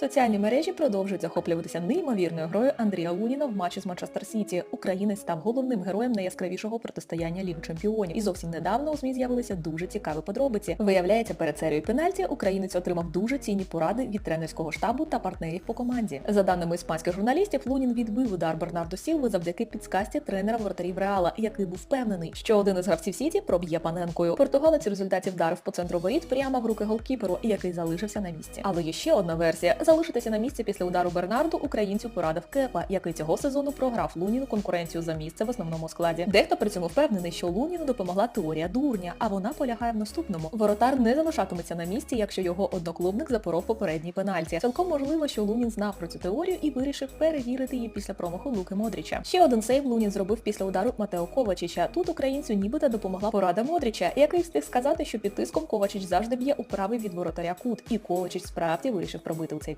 Соціальні мережі продовжують захоплюватися неймовірною грою Андрія Луніна в матчі з Манчестер Сіті. Українець став головним героєм найяскравішого протистояння Ліги Чемпіонів. І зовсім недавно у ЗМІ з'явилися дуже цікаві подробиці. Виявляється, перед серією пенальті українець отримав дуже цінні поради від тренерського штабу та партнерів по команді. За даними іспанських журналістів, Лунін відбив удар Бернардо Сілви завдяки підсказці тренера воротарів Реала, який був впевнений, що один із гравців Сіті проб'є паненкою. Португалець у результаті вдарив по центру воріт прямо в руки голкіперу, який залишився на місці. Але є ще одна версія: залишитися на місці після удару Бернарду українцю порадив Кепа, який цього сезону програв Луніну конкуренцію за місце в основному складі. Дехто при цьому впевнений, що Луніну допомогла теорія дурня, а вона полягає в наступному: воротар не залишатиметься на місці, якщо його одноклубник запоров попередній пенальті. Цілком можливо, що Лунін знав про цю теорію і вирішив перевірити її після промаху Луки Модріча. Ще один сейв Лунін зробив після удару Матео Ковачича. Тут українцю нібито допомогла порада Модріча, який встиг сказати, що під тиском Ковачич завжди б'є у правий від воротаря кут, і Ковачич справді вирішив пробити у цей